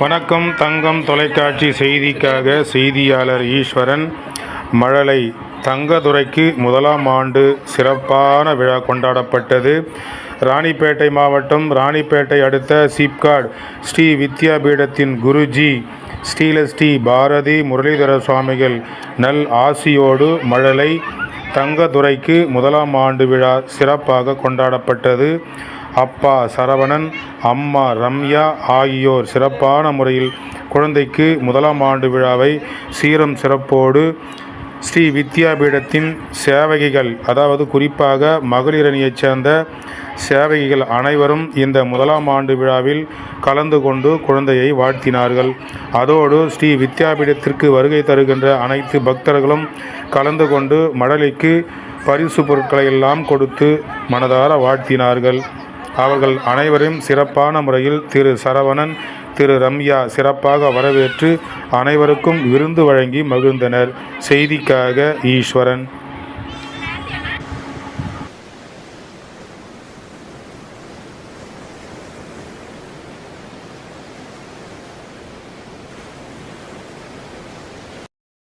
வணக்கம். தங்கம் தொலைக்காட்சி செய்திக்காக செய்தியாளர் ஈஸ்வரன். மழலை தங்கதுரைக்கு முதலாம் ஆண்டு சிறப்பான விழா கொண்டாடப்பட்டது. ராணிப்பேட்டை மாவட்டம் ராணிப்பேட்டை அடுத்த சீப்காட் ஸ்ரீ வித்யாபீடத்தின் குருஜி ஸ்ரீலஸ்ரீ பாரதி முரளிதர சுவாமிகள் நல் ஆசியோடு மழலை தங்கதுரைக்கு முதலாம் ஆண்டு விழா சிறப்பாக கொண்டாடப்பட்டது. அப்பா சரவணன் அம்மா ரம்யா ஆகியோர் சிறப்பான முறையில் குழந்தைக்கு முதலாம் ஆண்டு விழாவை சீரம் சிறப்போடு ஸ்ரீ வித்யாபீடத்தின் சேவகிகள் அதாவது குறிப்பாக மகளிரணியைச் சேர்ந்த சேவகிகள் அனைவரும் இந்த முதலாம் ஆண்டு விழாவில் கலந்து கொண்டு குழந்தையை வாழ்த்தினார்கள். அதோடு ஸ்ரீ வித்யாபீடத்திற்கு வருகை தருகின்ற அனைத்து பக்தர்களும் கலந்து கொண்டு மடலிக்கு பரிசு பொருட்களை எல்லாம் கொடுத்து மனதார வாழ்த்தினார்கள். அவர்கள் அனைவரையும் சிறப்பான முறையில் திரு சரவணன் திரு ரம்யா சிறப்பாக வரவேற்று அனைவருக்கும் விருந்து வழங்கி மகிழ்ந்தனர். செய்திக்காக ஈஸ்வரன்.